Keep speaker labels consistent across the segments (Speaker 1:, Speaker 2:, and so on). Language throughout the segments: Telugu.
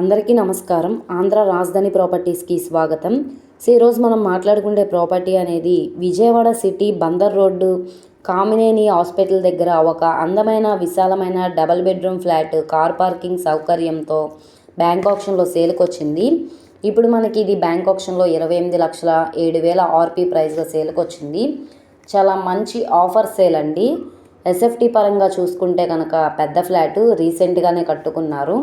Speaker 1: అందరికీ నమస్కారం. ఆంధ్ర రాజధాని ప్రాపర్టీస్కి స్వాగతం. సో ఈరోజు మనం మాట్లాడుకునే ప్రాపర్టీ అనేది Vijayawada city Bandar road Kamineni hospital దగ్గర ఒక అందమైన విశాలమైన double bedroom flat car parking సౌకర్యంతో bank ఆప్షన్లో సేల్కి వచ్చింది ఇప్పుడు మనకి ఇది బ్యాంక్ ఆప్షన్లో ఇరవై ఎనిమిది లక్షల ఏడు వేల ఆర్పీ ప్రైస్గా సేల్కి వచ్చింది చాలా మంచి ఆఫర్ సేల్ అండి. ఎస్ఎఫ్టీ పరంగా చూసుకుంటే కనుక పెద్ద ఫ్లాట్ రీసెంట్గానే కట్టుకున్నారు.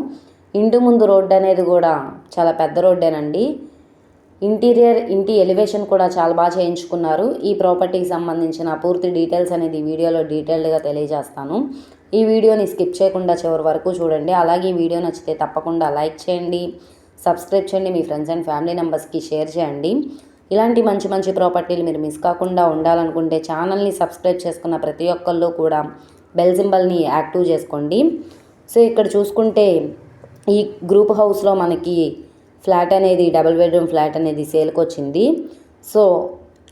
Speaker 1: ఇంటి ముందు రోడ్డు అనేది కూడా చాలా పెద్ద రోడ్డేనండి. ఇంటీరియర్ ఇంటి ఎలివేషన్ కూడా చాలా బాగా చేయించుకున్నారు. ఈ ప్రాపర్టీకి సంబంధించిన పూర్తి డీటెయిల్స్ అనేది వీడియోలో డీటెయిల్డ్గా తెలియజేస్తాను. ఈ వీడియోని స్కిప్ చేయకుండా చివరి వరకు చూడండి. అలాగే ఈ వీడియో నచ్చితే తప్పకుండా లైక్ చేయండి సబ్స్క్రైబ్ చేయండి మీ ఫ్రెండ్స్ అండ్ ఫ్యామిలీ మెంబర్స్కి షేర్ చేయండి. ఇలాంటి మంచి మంచి ప్రాపర్టీలు మీరు మిస్ కాకుండా ఉండాలనుకుంటే ఛానల్ని సబ్స్క్రైబ్ చేసుకున్న ప్రతి ఒక్కళ్ళు కూడా బెల్ సింబల్ని యాక్టివ్ చేసుకోండి. సో ఇక్కడ చూసుకుంటే ఈ గ్రూప్ హౌస్లో మనకి ఫ్లాట్ అనేది డబుల్ బెడ్రూమ్ ఫ్లాట్ అనేది సేల్కి వచ్చింది సో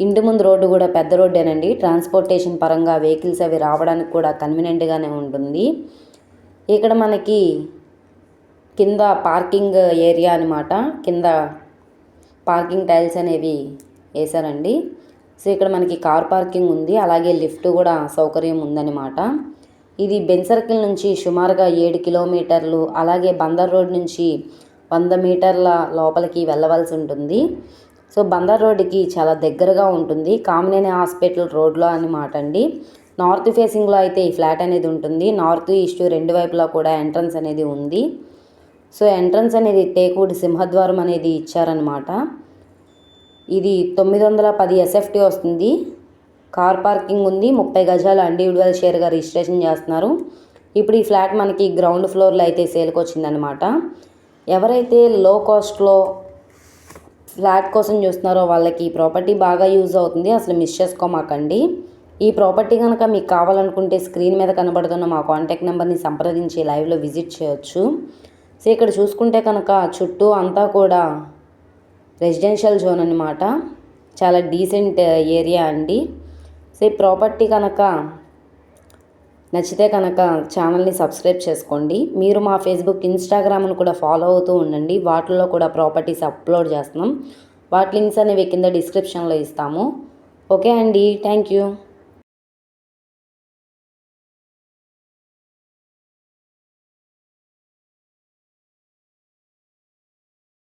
Speaker 1: ఇంటి ముందు రోడ్డు కూడా పెద్ద రోడ్డేనండి. ట్రాన్స్పోర్టేషన్ పరంగా వెహికల్స్ అవి రావడానికి కూడా కన్వీనియంట్గానే ఉంటుంది. ఇక్కడ మనకి కింద పార్కింగ్ ఏరియా అనమాట కింద పార్కింగ్ టైల్స్ అనేవి వేశారండి. సో ఇక్కడ మనకి కార్ పార్కింగ్ ఉంది. అలాగే లిఫ్ట్ కూడా సౌకర్యం ఉందన్నమాట. ఇది బెన్ సర్కిల్ నుంచి సుమారుగా ఏడు కిలోమీటర్లు అలాగే బందర్ రోడ్ నుంచి వంద మీటర్ల లోపలికి వెళ్ళవలసి ఉంటుంది. సో బందర్ రోడ్డుకి చాలా దగ్గరగా ఉంటుంది. కామినేని హాస్పిటల్ రోడ్లో అనమాట అండి. నార్త్ ఫేసింగ్లో అయితే ఈ ఫ్లాట్ అనేది ఉంటుంది. నార్త్ ఈస్ట్ రెండు వైపులా కూడా ఎంట్రన్స్ అనేది ఉంది. సో ఎంట్రన్స్ అనేది టేకూడి సింహద్వారం అనేది ఇచ్చారనమాట ఇది తొమ్మిది వందల పది ఎస్ఎఫ్టీ వస్తుంది. కార్ పార్కింగ్ ఉంది. ముప్పై గజాలు ఇండివిజువల్ షేర్గా రిజిస్ట్రేషన్ చేస్తున్నారు. ఇప్పుడు ఈ ఫ్లాట్ మనకి గ్రౌండ్ ఫ్లోర్లో అయితే సేల్కి వచ్చిందనమాట ఎవరైతే లో కాస్ట్లో ఫ్లాట్ కోసం చూస్తున్నారో వాళ్ళకి ఈ ప్రాపర్టీ బాగా యూజ్ అవుతుంది. అసలు మిస్ చేసుకోమాకండి. ఈ ప్రాపర్టీ కనుక మీకు కావాలనుకుంటే స్క్రీన్ మీద కనబడుతున్న మా కాంటాక్ట్ నెంబర్ని సంప్రదించి లైవ్లో విజిట్ చేయొచ్చు. సో ఇక్కడ చూసుకుంటే కనుక చుట్టూ అంతా కూడా రెసిడెన్షియల్ జోన్ అనమాట చాలా డీసెంట్ ఏరియా అండి. సో ఈ ప్రాపర్టీ కనుక నచ్చితే కనుక ఛానల్ని సబ్స్క్రైబ్ చేసుకోండి. మీరు మా ఫేస్బుక్ ఇన్స్టాగ్రామ్ను కూడా ఫాలో అవుతూ ఉండండి. వాటిల్లో కూడా ప్రాపర్టీస్ అప్లోడ్ చేస్తున్నాం. వాటి లింక్స్ అనేవి కింద డిస్క్రిప్షన్లో ఇస్తాము. ఓకే అండి. Thank you.